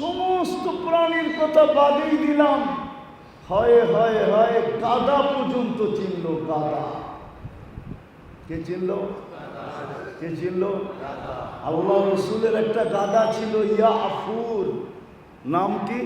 সমস্ত প্রাণীর কথা বাদেই দিলাম। হয় হয় হয় গাদা পর্যন্ত চিনল গাদা কে চিনল? কে চিনল? আল্লাহ রসুলের একটা গাদা ছিল, ইয়া আফুর। নাম কি?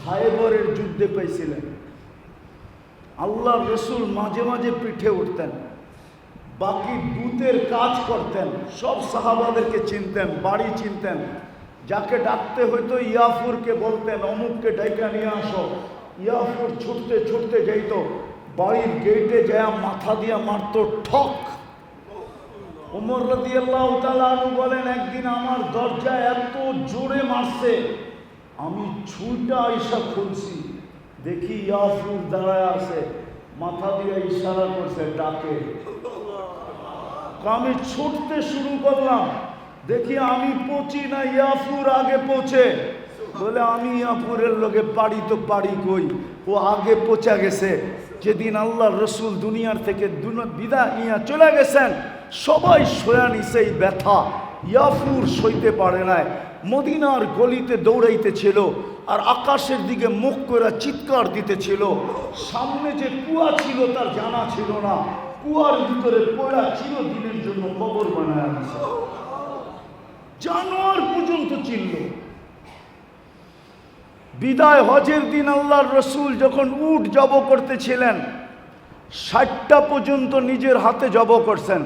খায়বরের যুদ্ধে পেয়েছিলেন আল্লাহ রসুল মাঝে মাঝে পিঠে উঠতেন, বাকি দূতের কাজ করতেন, সব সাহাবাদেরকে চিনতেন, বাড়ি চিনতেন। যাকে ডাকতে হইতো ইয়াফুরকে বলতেন, অমুককে ডাইকা নিয়ে আসো। ইয়াফুর ছুটতে ছুটতে যাইতো, বাড়ির গেটে যায় মাথা দিয়া মারতো, ঠক। ওমর রদি আল্লাহ তালু বলেন, একদিন আমার দরজায় এত জোরে মারছে, আমি ছুটা আইসা খুলছি। দেখি ইয়াফুর দাঁড়ায় আছে, মাথা দিয়ে ইশারা করছে, ডাকে। আমি ছুটতে শুরু করলাম। দেখি আমি পৌঁছি না, ইয়াফুর আগে পৌঁছে বলে, আমি ইয়াফুরের লোকে পারি তো পারি কই? ও আগে পৌঁছা গেছে। যেদিন আল্লাহ রসুল দুনিয়ার থেকে বিদায় নিয়ে চলে গেছেন, সবাই সয়া নিছে এই ব্যথা। ইয়াফুর সইতে পারে নাই। মদিনার গলিতে দৌড়াইতেছিল আর আকাশের দিকে মুখ করে চিৎকার দিতেছিল। সামনে যে কুয়া ছিল তার জানা ছিল না। কুয়ার ভিতরে পড়া চিরদিনের জন্য কবর বানায় জানোয়ার পর্যন্ত চিনল। বিদায় হজের দিন আল্লাহর রসুল যখন উট জব করতেছিলেন, ষাটটা পর্যন্ত নিজের হাতে জব করছেন।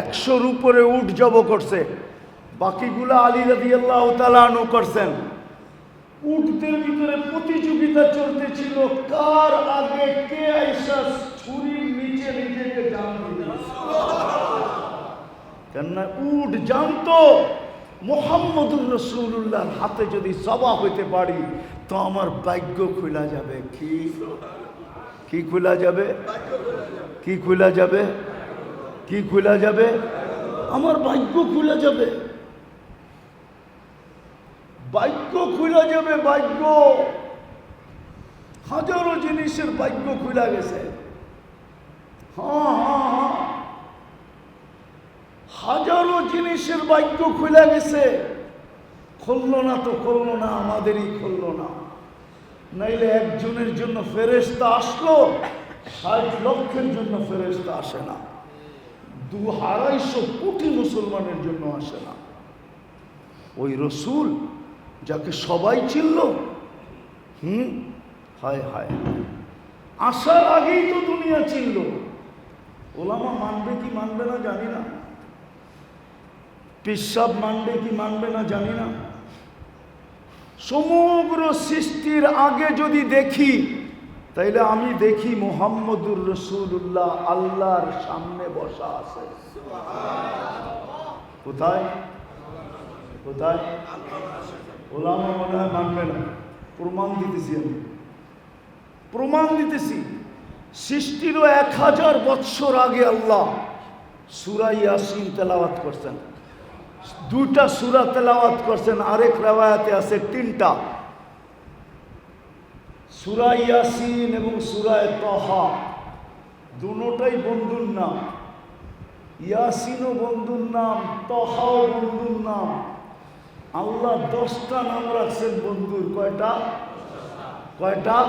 একশোর উপরে উট জব করছে। বাকিগুলা আলী রাদি আল্লাহ তালানু করছেন। উটদের ভিতরে প্রতিযোগিতা চলতেছিল, কার আগে কে আইসা ছুরির নিচে নিজেকে জান দিবে কেননা উট জানতো। মোহাম্মদুর রসুল্লাহর হাতে যদি সবা হইতে পারি, তো আমার ভাগ্য খোলা যাবে। কি? কি খোলা যাবে? কি খোলা যাবে? কি খোলা যাবে? আমার ভাগ্য খোলা যাবে। ভাগ্য খোলা যাবে, ভাগ্য। হাজারো জিনিসের ভাগ্য খোলা গেছে। হ্যাঁ হ্যাঁ হ্যাঁ। হাজারো জিনিসের বাক্য খুলে গেছে। খুললো না তো খুললো না, আমাদেরই খুললো না। নাইলে একজনের জন্য ফেরেস্তা আসলো, ষাট লক্ষের জন্য ফেরেস্তা আসে না। দু আড়াইশো কোটি মুসলমানের জন্য আসে না। ওই রসুল যাকে সবাই চিনল, হুম, হায় হায়। আসার আগেই তো দুনিয়া চিনল। ওলামা মানবে কি মানবে না জানি না। পেশাব মানবে কি মানবে না জানি না। সমগ্র সৃষ্টির আগে যদি দেখি, তাইলে আমি দেখি মোহাম্মদুর রসুল্লাহ আল্লাহর সামনে বসা আছে। কোথায়? কোথায়? ওলামা মনে হয় মানবে না। প্রমাণ দিতেছি আমি। প্রমাণ দিতেছি। সৃষ্টিরও এক হাজার বৎসর আগে আল্লাহ সুরাই ইয়াসিন তেলাওয়াত করছেন। দুটা সুরা তেলাওয়াত করছেন, আরেক রেওয়ায়াতে আছে তিনটা। সুরা ইয়াসিন এবং সুরায় তহা দুটাই বন্ধুর নাম। ইয়াসিনও বন্ধুর নাম, তহাও বন্ধুর নাম। আল্লাহ দশটা নাম রাখছেন বন্ধুর। কয়টা? কয়টা?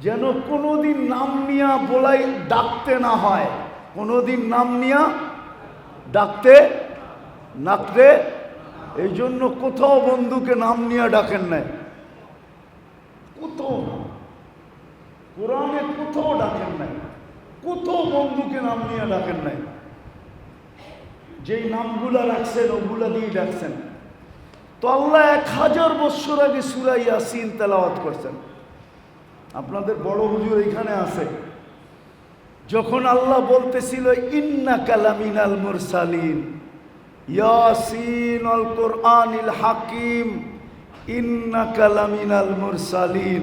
যেন কোনোদিন নাম নিয়া বলাই ডাকতে না হয়। কোনোদিন নাম নিয়া ডাকতে নাকতে এই জন্য কোথাও বন্ধুকে নাম নিয়ে ডাকেন নাই। কোথাও? কোরআনে কোথাও ডাকেন নাই। কোথাও বন্ধুকে নাম নিয়ে ডাকেন নাই। যেই নামগুলা রাখছেন, ওগুলা দিয়ে ডাকছেন। তো আল্লাহ এক হাজার বৎসর আগে সুরাই ইয়াসিন তেলাওয়াত করছেন। আপনাদের বড় হুজুর এখানে আছে। যখন আল্লাহ বলতেছিল ইন্না কালামিনাল মুরসালিন। ইয়াসিন আল কোরআনিল হাকিম ইন্না কালামিনাল মুরসালিন।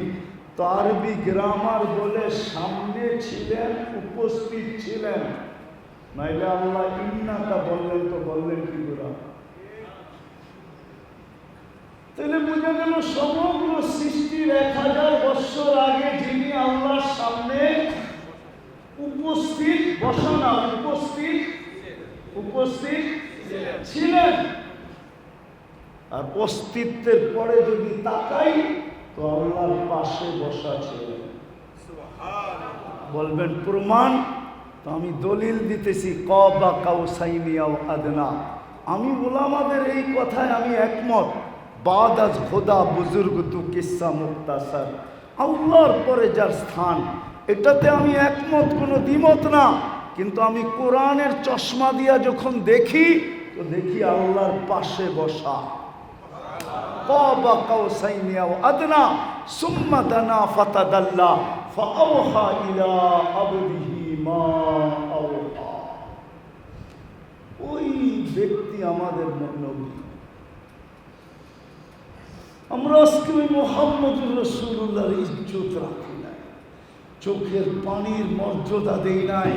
তো আরবি গ্রামার বলে সামনে ছিলেন, উপস্থিত ছিলেন। নাইলে আল্লাহ ইন্নাটা বললেন তো বললেন কি করে? তাহলে বোঝা গেল সমগ্র সৃষ্টির এক হাজার বৎসর আগে যিনি আল্লাহর সামনে উপস্থিত বসানা উপস্থিত উপস্থিত ছিলেন। আর অস্তিত্বের পরে যদি তাকাই, তো আল্লাহর পাশে বসা ছিল বলবেন, প্রমাণ, তো আমি দলিল দিতেছি ক বা কাউ সাইনিয়াও আদনা। আমি ওলামাদের এই কথায় আমি একমত। বাদ আজ খোদা, বুজুর্গ তু কিসা মুক্তাসার। আল্লাহর পরে যার স্থান, এটাতে আমি একমত, কোনো দ্বিমত না। কিন্তু আমি কোরআনের চশমা দিয়া যখন দেখি তো দেখি আল্লাহর পাশে বসা। আদনা, সুম্মা দানা ফাতাদাল্লা, ফাওহা ইলা আবদিহি মা আওহা। ওই ব্যক্তি আমাদের নবী। আমরা আজকে ওই মোহাম্মদুর ইজ্জত রাখি নাই। চোখের পানির মর্যাদা দেই নাই।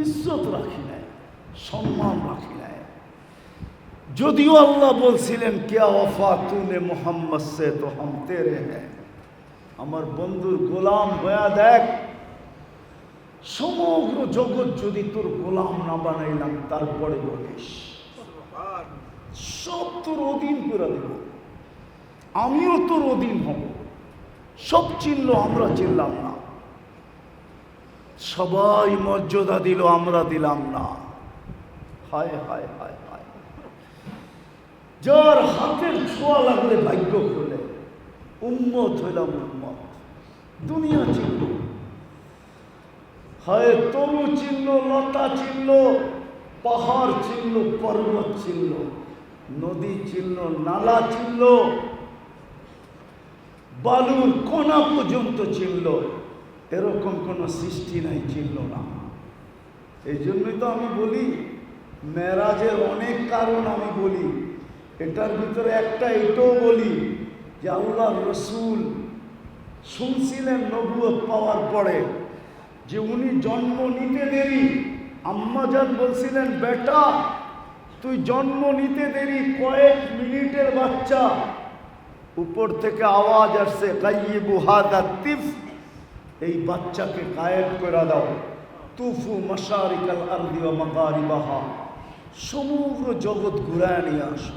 ইজ্জত রাখি নাই। সম্মান রাখি নাই। যদিও আল্লাহ বলছিলেন, কেয়া ওফা তুনে মোহাম্মদ সে তো হাম তেরে আমার বন্ধুর গোলাম হয়া দেখ, সমগ্র জগৎ যদি তোর গোলাম না বানাইলাম, তারপরে বলিস। সব তোর অধীন করে দেব। আমিও তোর অধীন হব। সব চিনল, আমরা চিনলাম না। সবাই মর্যাদা দিল, আমরা দিলাম না। হায় হায় হায় হায়। যার হাতের ছোঁয়া লাগলে ভাগ্য খুলে উন্মত হইলাম উন্মত দুনিয়া চিনল হয়, তরু চিনল লতা চিনল পাহাড় চিনল পর্বত চিনল নদী চিনল নালা চিনল বালুর কোনা পর্যন্ত চিনল এরকম কোনো সৃষ্টি নাই চিনল না। এই জন্যই তো আমি বলি মেরাজের অনেক কারণ আমি বলি। এটার ভিতরে একটা এটাও বলি যে আল্লাহ রসুল শুনছিলেন নবুয়ত পাওয়ার পরে যে উনি জন্ম নিতে দেরি। আম্মাজান বলছিলেন, বেটা, তুই জন্ম নিতে দেরি, কয়েক মিনিটের বাচ্চা। উপর থেকে আওয়াজ আসছে কাইয়িবু হাদা তিফ, এই বাচ্চাকে কায়েব করে দাও। তুফু মশারিকাল আরদি মাগারিবাহা। সমগ্র জগৎ ঘুরায় নিয়ে আসো।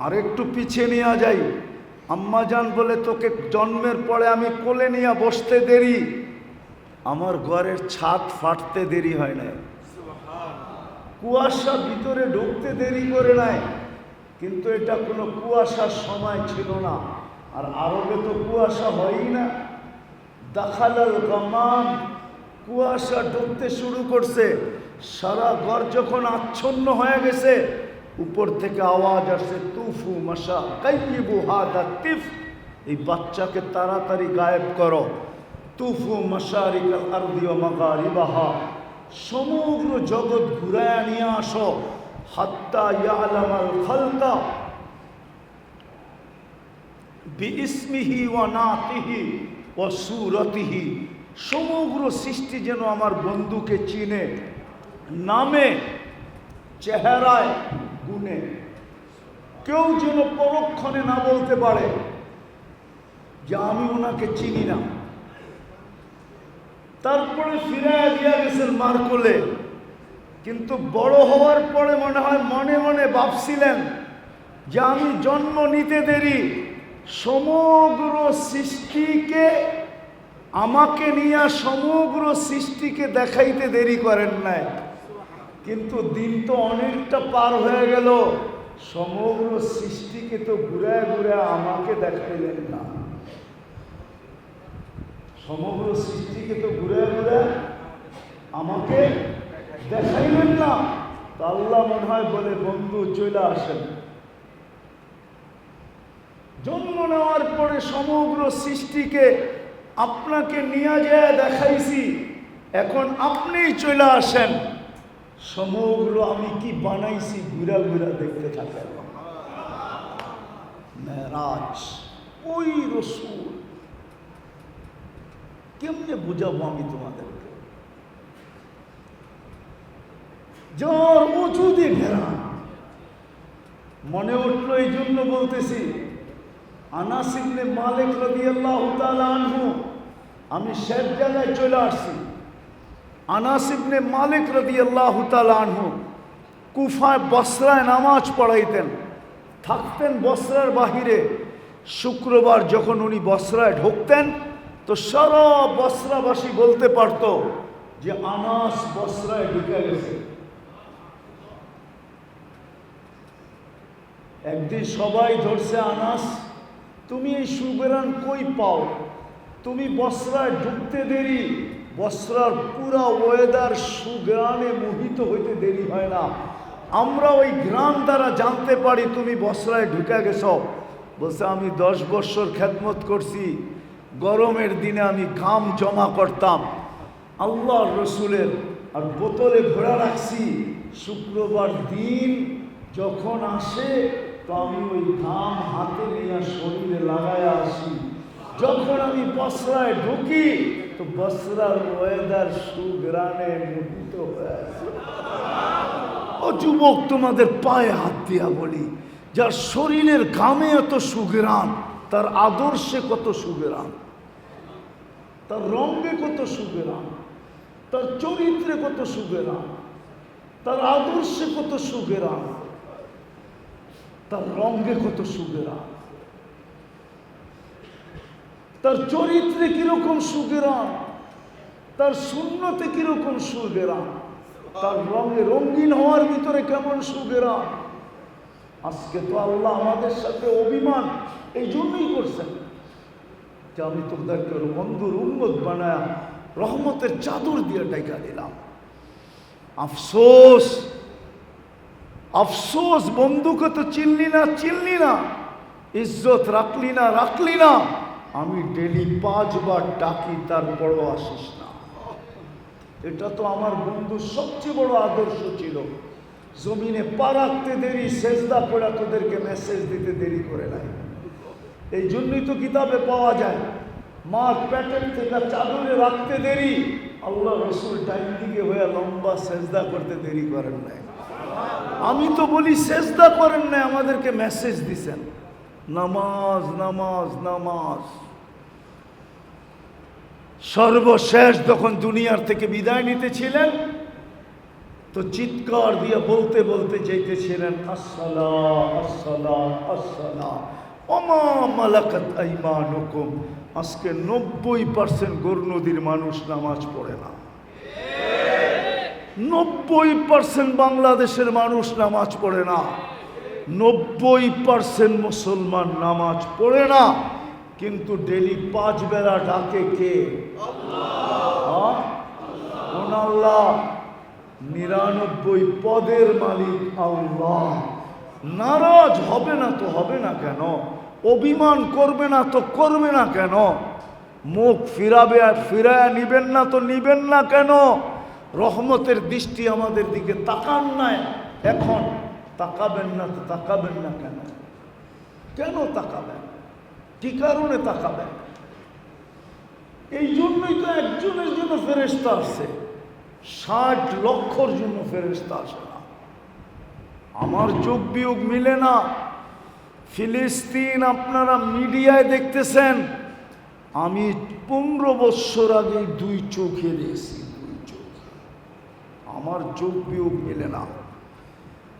আর একটু পিছিয়ে নিয়ে যাই। আম্মাজান বলে, তোকে জন্মের পরে আমি কোলে নিয়ে বসতে দেরি। আমার ঘরের ছাদ ফাটতে দেরি হয় না কুয়াশা ভিতরে ঢুকতে দেরি করে নাই। কিন্তু এটা কোনো কুয়াশার সময় ছিল না। আর আরবে তো কুয়াশা হয়ই না। দাখালাল গামাম কুয়াশা ঢুকতে শুরু করছে। সারা ঘর যখন আচ্ছন্ন হয়ে গেছে, উপর থেকে আওয়াজ আসছে, তুফু মশা কাইবু হাদা তিফ। এই বাচ্চাকে তাড়াতাড়ি গায়েব করো। তুফু মশারিকাল আরদি ও মাগারিবাহা। সমগ্র জগৎ ঘুরায় নিয়ে আসো। হাত্তা ইয়ালামাল খালকা বিইসমিহি ওয়া নাতিহি ও সুরতিহি। সমগ্র সৃষ্টি যেন আমার বন্ধুকে চিনে। নামে, চেহারায় গুণে। কেউ যেন পরক্ষণে না বলতে পারে যে আমি ওনাকে চিনি না। তারপরে ফিরে দিয়া গেছেন মার্কলে। কিন্তু বড় হওয়ার পরে মনে হয় মনে মনে ভাবছিলেন যে আমি জন্ম নিতে দেরি। সমগ্র সৃষ্টিকে, আমাকে নিয়ে সমগ্র সৃষ্টিকে দেখাইতে দেরি করেন নাই। কিন্তু দিন তো অনেকটা পার হয়ে গেল। সমগ্র সৃষ্টিকে তো ঘুরে ঘুরে আমাকে দেখাইলেন না। সমগ্র সৃষ্টিকে তো ঘুরে ঘুরে আমাকে দেখাইলেন না। আল্লাহ মনে হয় বলে, বন্ধু, চলে আসেন। জন্ম নেওয়ার পরে সমগ্র সৃষ্টিকে আপনাকে নিয়ে যায় দেখাইছি। এখন আপনিই চলে আসেন। সমগ্র আমি কি বানাইছি, ঘুরা ঘুরা দেখতে মেরাজ, ওই রসুল। কেমনে বুঝাবো আমি তোমাদেরকে? যার ঘেরা। মনে উঠল এই জন্য বলতেছি আনাসিবনে মালিক রবি আল্লাহ আনহু, আমি শেষ জায়গায় চলে আসছি। আনাসিবনে মালিক রবি আল্লাহ আনহু কুফায় বসরায় নামাজ পড়াইতেন। থাকতেন বসরার বাহিরে। শুক্রবার যখন উনি বসরায় ঢুকতেন, তো সারা বসরাবাসী বলতে পারত যে আনাস বসরায় ঢুকে গেছে। একদিন সবাই ধরছে, আনাস, তুমি এই সুবেরান কই পাও? তুমি বসরায় ঢুকতে দেরি। বসরার পুরা ওয়েদার সুগ্রানে মোহিত হইতে দেরি হয় না। আমরা ওই গ্রাম দ্বারা জানতে পারি তুমি বসরায় ঢুকে গেছ। বলছে, আমি দশ বৎসর খ্যাতমত করছি। গরমের দিনে আমি ঘাম জমা করতাম। আল্লাহ রসুলের আর বোতলে ঘোরা রাখছি। শুক্রবার দিন যখন আসে, তো আমি ওই ঘাম হাতে নিয়ে শরীরে লাগায় আসি। যখন আমি বসরায় ঢুকি তো বসরার ওয়েদার সুগ্রানে মোহিত হয়ে আছে। ও যুবক, তোমাদের পায়ে হাত দিয়া বলি, যার শরীরের ঘামে এত সুগ্রাম তার আদর্শে কত সুগ্রাম তার রঙ্গে কত সুগ্রাম তার চরিত্রে কত সুগেরাম তার আদর্শে কত সুগেরাম তার রঙ্গে কত সুগেরাম তার চরিত্রে কীরকম সুগেরাম, তার শূন্যতে কীরকম সুগেরাম, তার রঙে রঙিন হওয়ার ভিতরে কেমন সুগেরাম? আজকে তো আল্লাহ আমাদের সাথে অভিমান এই জন্যই করছেন যে আমি তোদেরকে বন্ধুর উন্মত বানায় রহমতের চাদর দিয়ে ডাইকা দিলাম। আফসোস আফসোস, বন্ধুকে তো চিনলি না চিনলি না। ইজ্জত রাখলি না রাখলি না। আমি ডেলি পাঁচবার ডাকি, তারপরও আসিস না। এটা তো আমার বন্ধুর সবচেয়ে বড় আদর্শ ছিল। জমিনে পা রাখতে দেরি, সেজদা পড়া তোদেরকে মেসেজ দিতে দেরি করে নাই। এই জন্যই তো কিতাবে পাওয়া যায়, মার প্যাটের থেকে চাদরে রাখতে দেরি, আল্লাহ রসুল টাইম দিকে হয়ে লম্বা সেজদা করতে দেরি করেন নাই। আমি তো বলি, সেজদা করেন নাই, আমাদেরকে মেসেজ দিছেন। নামাজ নামাজ নামাজ। সর্বশেষ যখন দুনিয়ার থেকে বিদায় নিতেছিলেন, তো চিৎকার দিয়ে বলতে বলতে যেতেছিলেন আজকে নব্বই পার্সেন্ট গরু নদীর মানুষ নামাজ পড়ে না। নব্বই পার্সেন্ট বাংলাদেশের মানুষ নামাজ পড়ে না। নব্বই পার্সেন্ট মুসলমান নামাজ পড়ে না, কিন্তু ডেলি পাঁচ বেলা ডাকে কে? আল্লাহ? নিরানব্বই পদের মালিক আল্লাহ। নারাজ হবে না তো হবে না কেন? অভিমান করবে না তো করবে না কেন? মুখ ফিরাবে আর ফিরায় নিবেন না তো নিবেন না কেন? রহমতের দৃষ্টি আমাদের দিকে তাকান নাই এখন। তাকাবেন না তো তাকাবেন না কেন? কেন তাকাবেন? কি কারণে তাকাবেন? এই জন্যই তো একজনের জন্য ফেরেস্তা আসছে ষাট লক্ষর জন্য ফেরেস্তা আসে না। আমার যোগ বিয়োগ মিলে না। ফিলিস্তিন আপনারা মিডিয়ায় দেখতেছেন, আমি পনেরো বৎসর আগে দুই চোখে দিয়েছি দুই চোখ। আমার যোগ বিয়োগ মিলে না।